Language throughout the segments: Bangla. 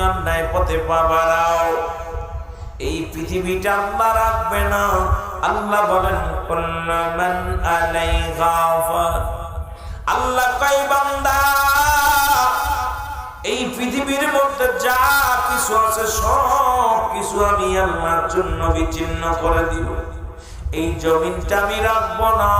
অন্যায় পথে পাবারাও এই পৃথিবীটা আল্লাহ রাখবে না। আল্লাহ বলেন কুল্লুমান আলাইহা ফান। আল্লাহ কয়, বান্দা, এই পৃথিবীর মধ্যে যা কিছু আছে, সব কিছু আমি আল্লাহর জন্য বিচ্ছিন্ন করে দিব। এই জমিনটা আমি রাখব না।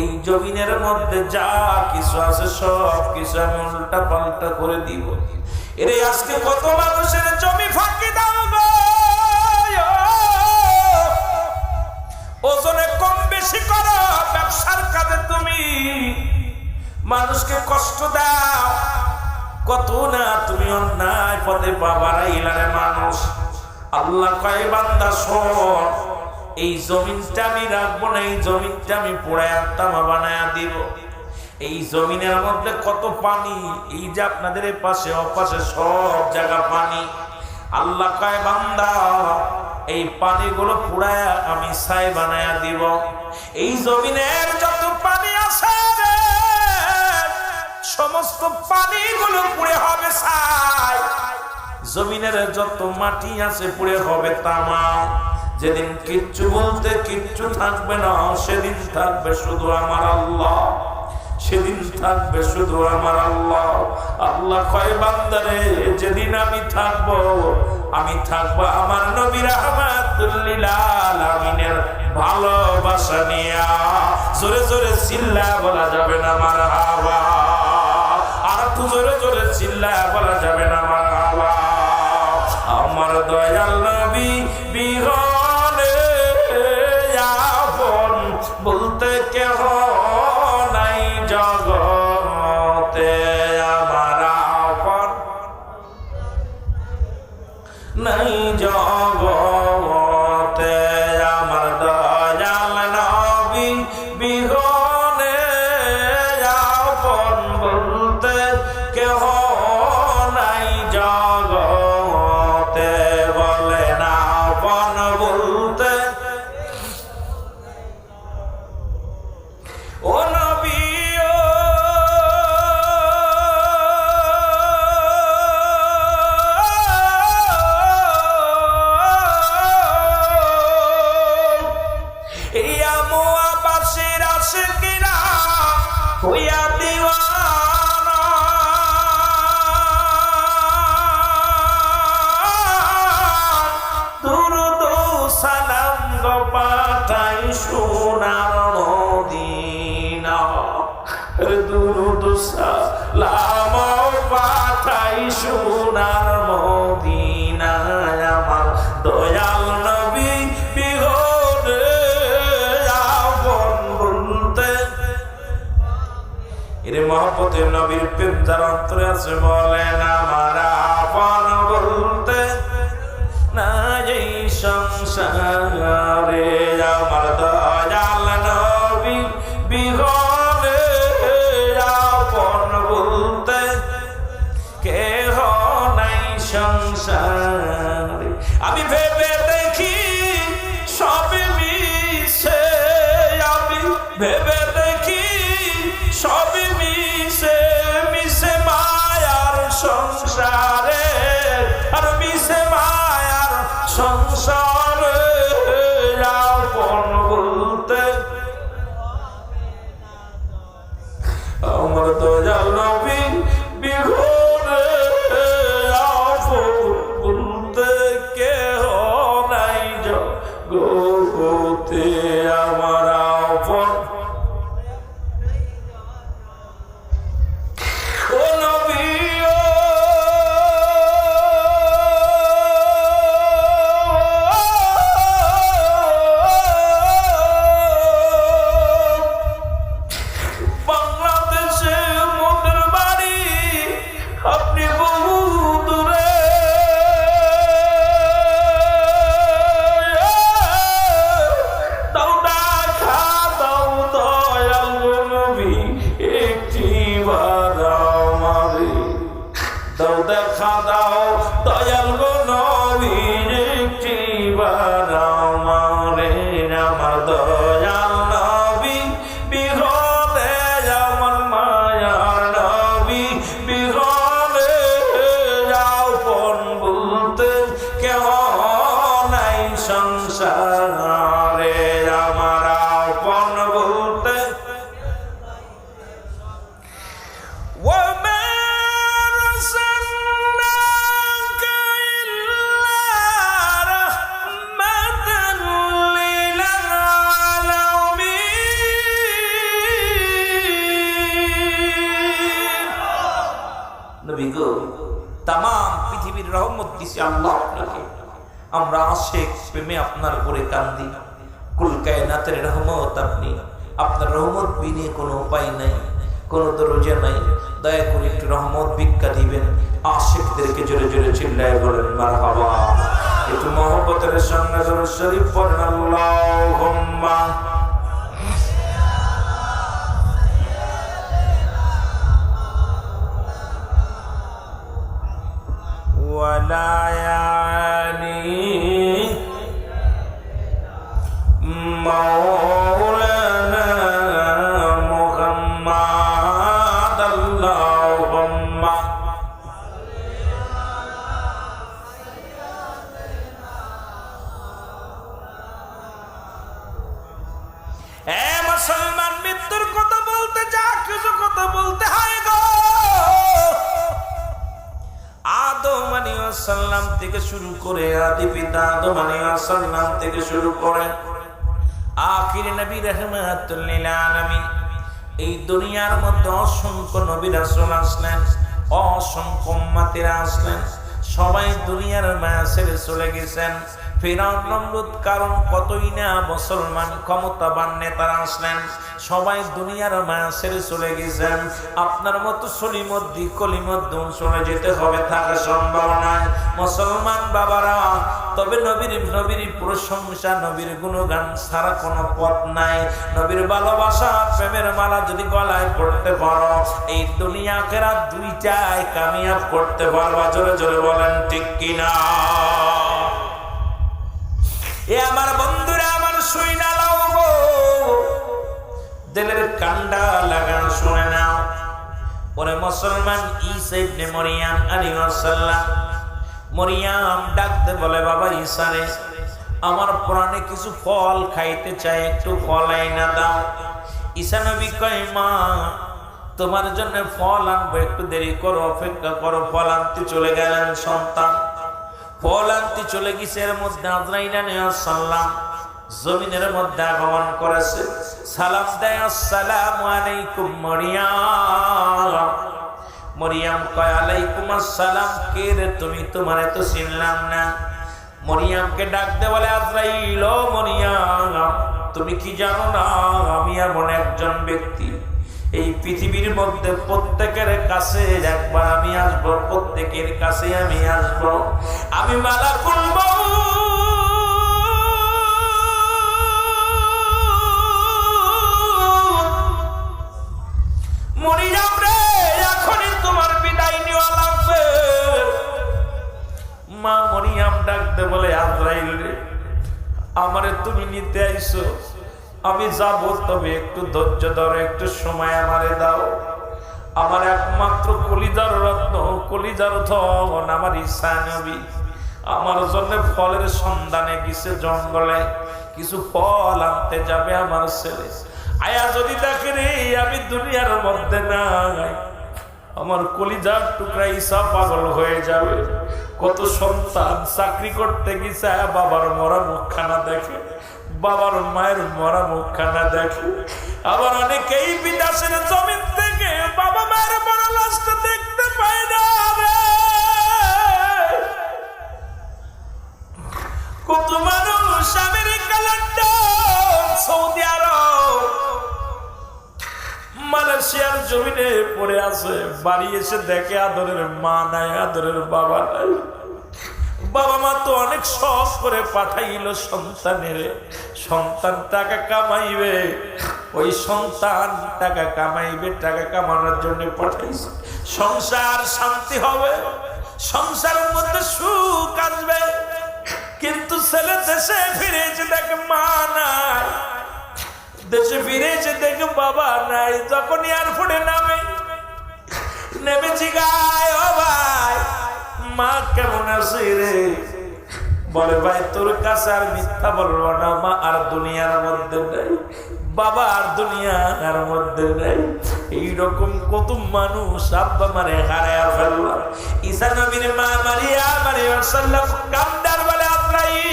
এই জমিনের মধ্যে যা কিছু আছে, সব কিছু আমি উল্টা পাল্টা করে দিব। এরে আজকে কত মানুষের জমি ফাঁকি দাও ওজনে কম বেশি করো, ব্যবসার কাজে তুমি। মানুষকে কষ্ট দাও। কত না তুমি অন্যায় পথে বাবারা ইলারে মানুষ। আল্লাহ কয়, বান্দা শোন এই জমিনটা আমি রাখব না, এই জমিনটা আমি পোড়ায় তামা বানায় দিব। এই জমিনের মধ্যে কত পানি, এই যে আপনাদের পাশে অপাশে সব জায়গা পানি। আল্লাহ কয়, বান্দা, এই পানিগুলো পুরায় আমি ছাই বানায়া দিব। এই জমিনের যত পানি আছে, সমস্ত পানিগুলো পুড়ে হবে ছাই। জমিনের যত মাটি আছে, পুড়ে হবে তামা যেদিন কিচ্ছু বলতে কিচ্ছু থাকবে না, সেদিন থাকবে শুধু আমার আল্লাহ। সেদিন থাকবে শুধু আমার আল্লাহ। আল্লাহ কয়, বান্দারে, যেদিন আমি থাকব, আমি থাকব আমার নবীর আহমাদুল্লিল আলামিনের ভালোবাসা নিয়া। জোরে জোরে চিল্লা বলা যাবে না আমার হাওয়া আর একটু জোরে জোরে চিল্লা বলা যাবে না আমার হাওয়া আমার দয়াল দয়াল নবী বিহরে আপন বলতে। এর মহাপতি নবীর প্রেম যার আছে বলেন আমার আপন বলতে। না যেই সংসারে সংসারে আপনার করে কান্দি কুল কায়নাতের রহমত আপনি আপনার রহমত বিনে কোনো উপায় নাই কোনো দরজা নাই দয়া করে একটু রহমত ভিক্ষা দিবেন আশেকদেরকে জোরে জোরে চিল্লায় বলেন মার হাবা একটু মহব্বতের সঙ্গে জোরে শরীফ পড়েন আল্লাহুম্মা ولا يعني মুসলমান মৃত্যুর কথা বলতে যা কিছু কথা বলতে হয় গো। থেকে শুরু করে আদি পিতা থেকে শুরু করে আখির নবী রাহমাতুল এই দুনিয়ার মধ্যে অসংখ্য নবী রাসূল আসলেন, অসংখ্য উম্মতিরা আসলেন। সবাই দুনিয়ার মায়া ছেড়ে চলে গেছেন। ফেরাউন নমরুদ কারণ কতই না মুসলমান ক্ষমতাবান নেতারা আসলেন। সবাই দুনিয়ার মায়া ছেড়ে চলে গেছেন। আপনার মতো সলিমদ্দি কলিমদ্দি চলে যেতে হবে থাকা সম্ভব নয় মুসলমান বাবারা, তবে নবীর নবীর প্রশংসা, নবীর গুণগান ছাড়া কোনো পথ নাই। নবীর ভালোবাসা, প্রেমের মালা যদি গলায় পড়তে পারো, এই দুনিয়া কেরা দুইটাই কামিয়াব করতে পারবা। জোরে জোরে বলেন, ঠিক কিনা? এ আমার বন্ধুরা, আমার শুই না লাও দিলের কান্ডা লাগান শুনে নাও। ওরে মুসলমান, ঈসা ইবনে মরিয়াম আলাইহিস সালাম মরিয়াম ডাকতে বলে, বাবা ঈসারে আমার প্রাণে কিছু ফল খাইতে চাই, একটু ফল আইনা দাও। ঈসা নবী কয়, মা, তোমার জন্য ফল আনব, একটু দেরি করো, অপেক্ষা করো, ফল আনতে চলে গেলেন সন্তান। ফল আনতে চলে গেছে, এর মধ্যে আজরাইল সাল্লাম জমিনের মধ্যে আগমন করেছে। সালাম দেয়, আসসালামু আলাইকুম মরিয়াম। মরিয়াম কয়, আলাইকুম আসসালাম, কে রে তুমি? তোমার তো চিনলাম না। মরিয়ামকে ডাক দে বলে, আজরাইল মরিয়াম, তুমি কি জানো না? আমি এমন একজন ব্যক্তি। এই পৃথিবীর মধ্যে প্রত্যেকের কাছে একবার আমি আসব, প্রত্যেকের কাছে আমি আসব। আমি মালা করব মরিয়াম রে, এখনই তোমার বিদায় নেওয়া লাগবে। মা মরিয়াম ডাকতে বলে, আজরাইল রে, আমারে তুমি নিতে আইছো আমি যাব, তবে একটু ধৈর্য ধরো, একটু সময় আমারে দাও। আমার একমাত্র কলিজার রত্ন, কলিজার ধন, আমার ঈশা নবী। আমার জন্য ফলের সন্ধানে গেছে জঙ্গলে। কিছু ফল আনতে যাবে আমার ছেলে। আয়া যদি দেখে রে, আমি দুনিয়ার মধ্যে নাই। আমার কলিজার টুকরা ঈশা পাগল হয়ে যাবে। কত সন্তান চাকরি করতে গেছে, বাবার মরা মুখখানা দেখে। বাবার মায়ের মরা মুখখানা দেখে আবার অনেকেই বিদেশের জমিন থেকে বাবা মায়ের মরা লাশটা দেখতে পায় না। কত মানুষ আমেরিকা লন্ডন সৌদি আরব, মালয়েশিয়ার জমিনে পড়ে আছে, বাড়ি এসে দেখে আদরের মা নাই, আদরের বাবা নাই বাবা মা তো অনেক শখ করে পাঠাইল সন্তানের। সন্তান টাকা কামাইবে। ওই সন্তান টাকা কামাইবে, টাকা কামানোর জন্য পাঠাইছে। সংসার শান্তি হবে। সংসারের মধ্যে সুখ আসবে। কিন্তু ছেলে দেশে ফিরেছে দেখে মা নাই। দেশে ফিরেছে দেখে বাবা নাই। যখন এয়ারপোর্টে নামে, নেমেছি গায়, ও ভাই। মা কেমন আছে রে? বলে, ভাই, তোর কাছে আর মিথ্যা বলব না, মা, আর দুনিয়ার মধ্যে নেই। বাবা আর দুনিয়ার মধ্যে নেই। এইরকম কত মানুষ আব্বা মারে হারায়া ফেললাম। ঈসা নবীর মা মারিয়া মারি সাল্লাম কান্দার বলে আব্রাহিম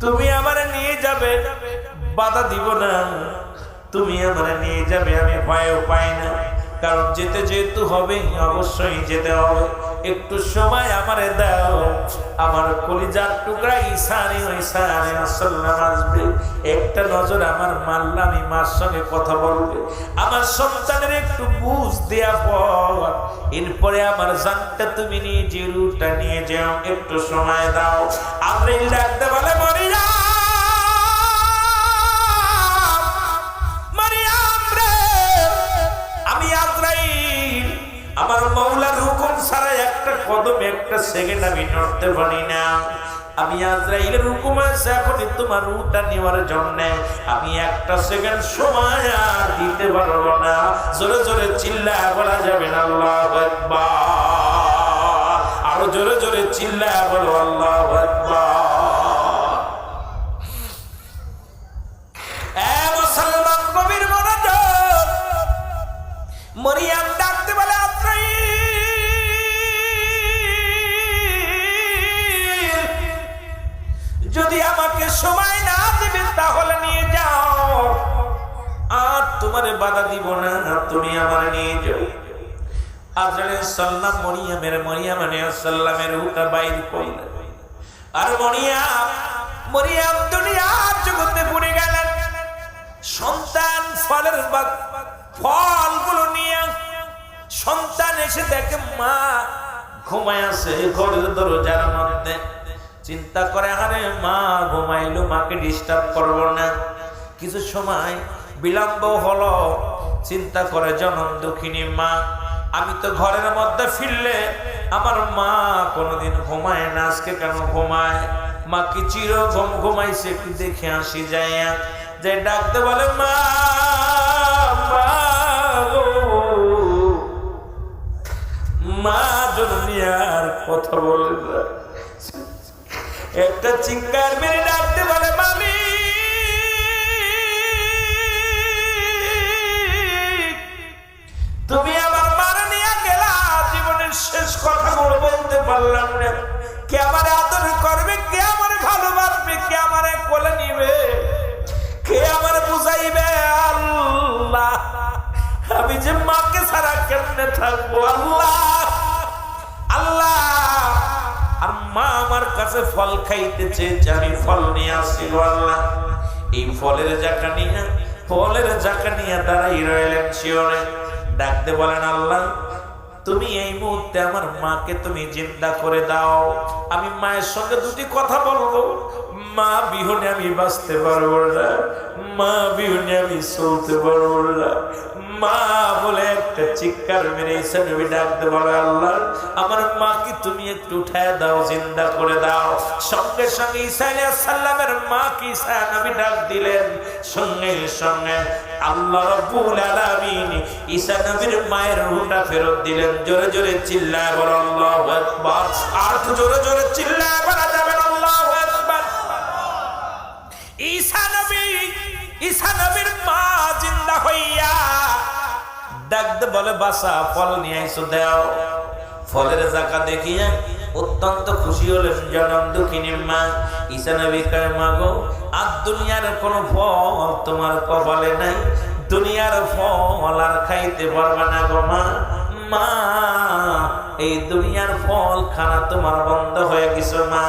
তুমি আমারে নিয়ে যাবে, বাধা দিব না। তুমি আমারে নিয়ে যাবে, আমি ভয় পাই না। কারণ যেতে যেহেতু হবে, অবশ্যই যেতে হবে। একটু সময় আমারে দাও। আমার কলিজার টুকরা ইসানি ইসানি সাল্লাম আসবে। একটা নজর আমার মাল্লা আমি মার সঙ্গে কথা বলবে। আমার সন্তানের একটু বুঝ দেয়া পর, এরপরে আমার জানটা তুমি নিয়ে যে রুটটা নিয়ে যাও। একটু সময় দাও। আমরা ডাকতে বলে মরিয়া একটা কদম একটা সেকেন্ড আমি নড়তে পারি না। আমি আজরাইলের হুকুম আছে এখনই তোমার রুটা নেওয়ার জন্য। আমি একটা সেকেন্ড সময় আর দিতে পারব না। জোরে জোরে চিল্লা বলা যাবে না, আল্লাহ আরও জোরে জোরে চিল্লা বলো, আল্লাহ মরিয়াম ডাকতে সময় না দিবে তাহলে নিয়ে যাও। আর তোমারে বাধা দিব না, তুমি আমার নিয়ে যাও। সাল্লাম আর মরিয়াম গেলেন। সন্তান ফলের ফলগুলো নিয়ে সন্তান এসে দেখে মা ঘুমায় আছে, ঘরের দরজার মধ্যে। চিন্তা করে, আরে মা, ঘুমাইলো, মাকে ডিস্টার্ব করব না। কিছু সময় বিলম্ব হলো, চিন্তা করে, জনম দুঃখিনী মা, আমি তো ঘরের মধ্যে ফিরলে আমার মা কোনোদিন ঘুমায় না, আজকে কেন ঘুমায়? মা কি চির ঘুম ঘুমাইছে, একটু দেখে আসি যায় যে ডাকতে বলে, মা মা জননী আর কথা বলে না। একটা চিৎকার মেরে ডাকতে বলে, মামি! তুমি আমার মারা নিয়ে গেলা, জীবনের শেষ কথাগুলো বলতে পারলাম না। কে আমার আদর করবে, কে আমার ভালোবাসবে, কে আমার কোলে নিবে, কে আমার বুঝাইবে? আল্লাহ, আমি যে মাকে ছাড়া কেমনে থাকব? আল্লাহ! মা আমার কাছে ফল খাইতে চেয়েছে আমি ফল নিয়ে আসি আল্লাহ। এই ফলের জাকা নিয়ে, ফলের জাকা নিয়ে দাঁড়াই রইলেন শিওরে ডাকতে বলেন, আল্লাহ, তুমি এই মুহূর্তে আমার মাকে তুমি জিন্দা করে দাও। আমি মায়ের সঙ্গে দুটি কথা বলব। মা বিহনে আমি বাঁচতে পারব না। মা বিহনে আমি চলতে পারব না। মা বলে একটা চিৎকার মেরে ঈসা নবী ডাকতে বলে আল্লাহ আমার মাকে তুমি একটু উঠায় দাও, জিন্দা করে দাও। সঙ্গে সঙ্গে ঈসা আলাইহিস সালামের মা কি ঈসা নবী ডাক দিলেন। সঙ্গে সঙ্গে আল্লাহ রাব্বুল আলামিন ঈসা নবীর মায়ের রূহটা ফেরত দিলেন। জোরে জোরে চিল্লায় বলো, আল্লাহু আকবার। আর একটু জোরে জোরে চিল্লায় বলা যাবে আল্লাহু আকবার। ঈসা নবী, ঈসা নবীর মা জিন্দা হইয়া ডাকতে বলে, বাসা, ফল নিয়ে আইসো, দাও। ফলের জাকা দেখিয়ে অত্যন্ত খুশি হলে জনম দুঃখিনী মা ঈশা নবী কয়, মা গো, আর দুনিয়ার কোনো ফল তোমার কপালে নাই, দুনিয়ার ফল আর খাইতে পারবে না গো মা। মা এই দুনিয়ার ফল খানা তোমার বন্ধ হয়ে গেছে, মা।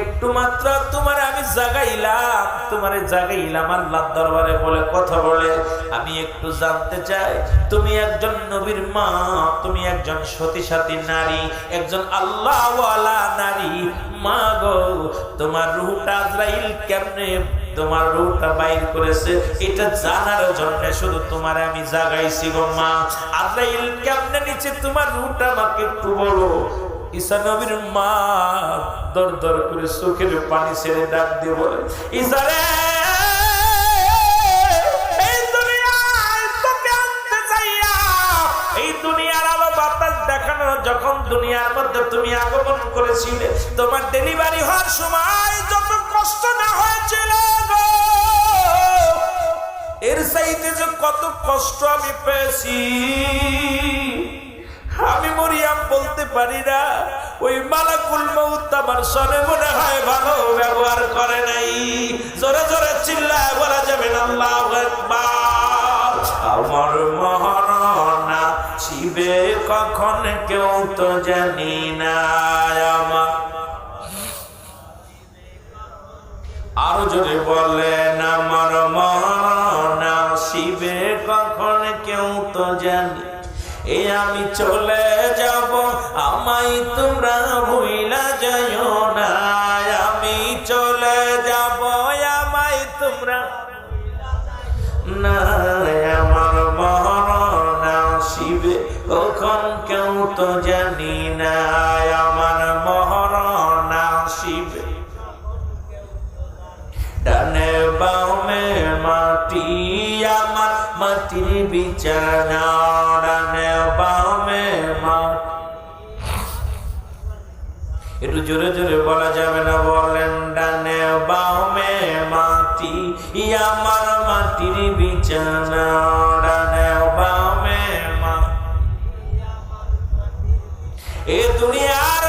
একটু মাত্র তোমার আমি জাগাইলাম, তোমারে জাগাইলাম আল্লাহ দরবারে বলে কথা বলে। আমি একটু জানতে চাই, তুমি একজন নবীর মা, তুমি একজন সতী সাথী নারী, একজন আল্লাহওয়ালা নারী। মা গো, তোমার রুহটা আজরাইল কেমনে, তোমার রুহটা বাইর করেছে, এটা জানার জন্য শুধু তোমার আমি জাগাইছি গো, মা। আজরাইল কেমনে নিচে তোমার রুহটা আমাকে একটু বলো, ঈসা মা দর দর করে চোখের পানি ছেড়ে ডাক দিয়ে বলে দেখানো যখন দুনিয়ার মধ্যে তুমি আগমন করেছিলে, তোমার ডেলিভারি হওয়ার সময় যত কষ্ট না হয়েছিল এর চাইতে যে কত কষ্ট আমি পেয়েছি। আমি মরিয়াম বলতে পারি না। ওই মালাকুল মৌত আমার সনে মনে হয় ভালো ব্যবহার করে নাই। জোরে জোরে চিল্লায় বলা যাবে না, আল্লাহু আমার মহারণা আসিবে কখন কেউ তো জানি না, আমার। আরও জোরে বলেন, আমার মরণ আসিবে কখন কেউ তো জানি এ আমি চলে যাব আমাই তোমরা ভুইলা যাইও না। আমি চলে যাব, আমায় তোমরা না। আমার মরণ আসিবে, কখন কেউ তো জানি না। আমার মরণ আসিবে। ডানে বামে মাটি, আমার মাটির বিছানা। জোরে জোরে বলা যাবে না। বলেন, ডানে বামে মাটি, আমার মাটির বিছানা। ডানে বামে মাটি, এ দুনিয়ার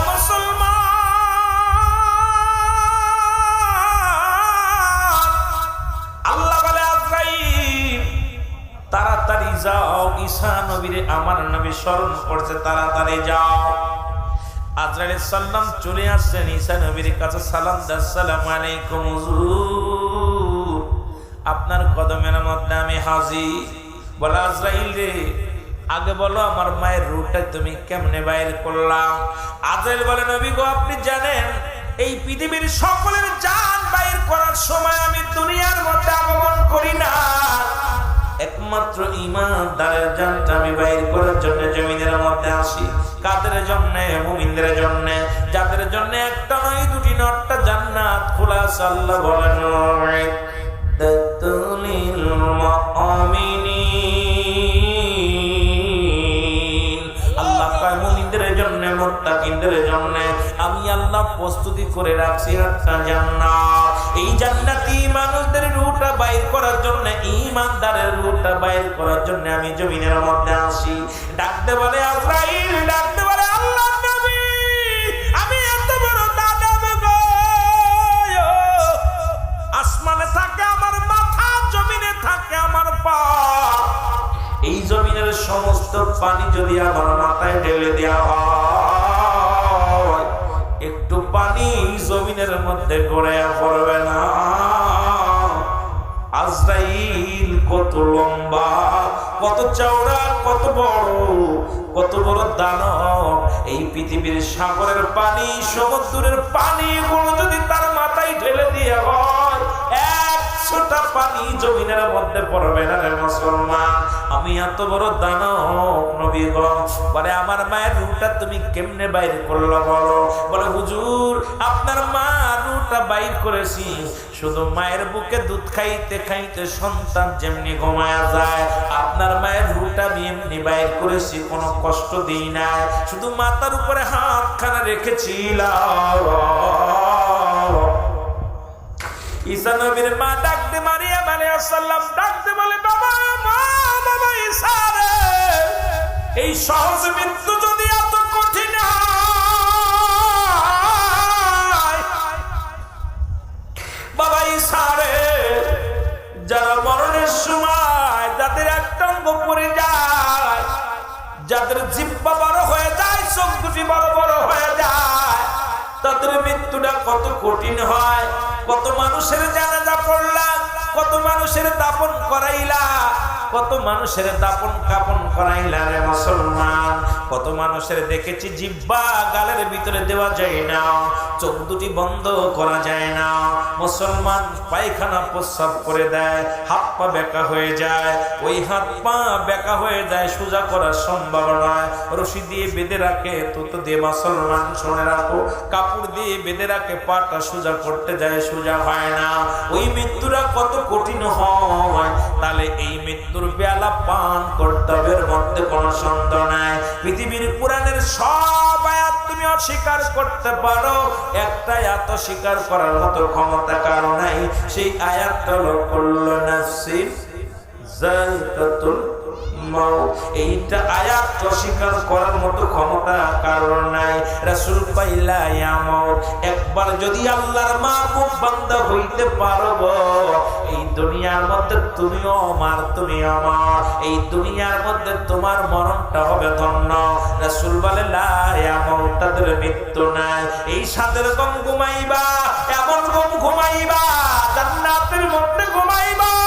তাড়াতাড়ি যাও। ঈসা নবীরে, আমার নবী স্মরণ করছে, তাড়াতাড়ি যাও। আজরাইল সাল্লাম চলে আসছেন, ঈসা নবীর কাছে সালাম আসসালামু আলাইকুম আপনার কদমের মধ্যে আমি হাজির। বলে, আজরাইল রে, আগে বলো আমার মায়ের রুটটা তুমি কেমনে বাইর করলাম আজরাইল বলে, নবী গো, আপনি জানেন, এই পৃথিবীর সকলের জান বাইর করার সময় আমি দুনিয়ার মধ্যে আগমন করি না। একমাত্র ইমানদারের জানটা আমি বাইর করার জন্য জমিনের মধ্যে আসি। কাদের জন্য? মুমিনদের জন্য। যাদের জন্য একটা নয়, দুটি নটটা জান্নাত খোলা আল্লাহ বলেন আমি আল্লাহ প্রস্তুতি করে রাখছি একটা জান্নাত। এই জান্নাতি মানুষদের রুটা বাইর করার জন্য ইমানদারের রুটা বাইর করার জন্য আমি জমিনের মধ্যে আসি। ডাকতে বলে, আজরাইল, ডাকতে বলে থাকে আমার মাথা, জমিনে থাকে আমার পা। এই জমিনের সমস্ত পানি যদি আমার মাথায় ঢেলে দেওয়া হয়, একটু পানি জমিনের মধ্যে গড়ে পড়বে না। আজরাইল কত লম্বা, কত চওড়া, কত বড় কত বড় দানব। এই পৃথিবীর সাগরের পানি, সমুদ্রের পানি গুলো যদি তার মাথায় ঢেলে দিয়ে হয় একশোটা পানি জমিনের মধ্যে পড়বে না রে মুসলমান। আমি এত বড় দানব, নবী গো। বলে, আমার মায়ের রুটা তুমি কেমনে বাইর করল বলো? বলে, হুজুর, আপনার মা রুটা বাইর করেছি। শুধু মায়ের বুকে দুধ খাইতে খাইতে সন্তান যেমনি ঘুমায়া যায়, আপনার মায়ের রুটা আমি এমনি বাইর করেছি, কোনো কষ্ট দিই না শুধু মাথার উপরে হাত খানা রেখেছিলাম। ঈসা নবীর মা ডাকতে মারিয়াম আলাইহিস সালাম ডাকতে বলে, বাবা, মা, বাবা, ঈসা রে। এই সহজ মৃত্যু যদি এত কঠিন বাবা, ঈসা রে। যারা মরণের সময় যাদের একটা অঙ্গ পড়ে যায়, যাদের জিব্বা বড় হয়ে যায়, চোখ দুটি বড় বড় হয়ে যায়, তাদের মৃত্যুটা কত কঠিন হয়। কত মানুষের জানাজা পড়লা কত মানুষের দাপন করাইলা কত মানুষের দাপন কাপন করাইলা রে মুসলমান? কত মানুষের দেখেছি জিব্বা গালের ভিতরে দেওয়া যায় না। চোখ দুটি বন্ধ করা যায় না। মুসলমান পায়খানা প্রস্রাব করে দেয়, হাত পা বেঁকা হয়ে যায়। ওই হাত পা বেঁকা হয়ে যায়, সোজা করার সম্ভব নয়। রশি দিয়ে বেঁধে রাখে তো দিয়ে মুসলমান শুনে রাখো, কাপড় দিয়ে বেঁধে রাখে, পাটা সোজা করতে যায়, সোজা হয় না। ওই মৃত্যুরা কত কঠিন হয়, তাহলে এই মৃত্যুর বেলা পান কর্তব্যের মধ্যে কোনো সন্দেহ নাই। পৃথিবীর পুরাণের সব আয়াত তুমি অস্বীকার করতে পারো। একটা আয়াত স্বীকার করার মতো ক্ষমতা কারও নাই। সেই আয়াতটা হলো করল নাসির জাইকাতুল অস্বীকার একবার যদি আল্লাহর মাহবুব বান্দা হইতে পারব এই দুনিয়ার মধ্যে তুমিও আমার, তুমি আমার। এই দুনিয়ার মধ্যে তোমার মরণটা হবে ধন্য। রাসুল বলে মাউতাদের মৃত্যু নাই। এই সাদের গম ঘুমাইবা, এমন গম ঘুমাইবা, জান্নাতের মধ্যে ঘুমাইবা।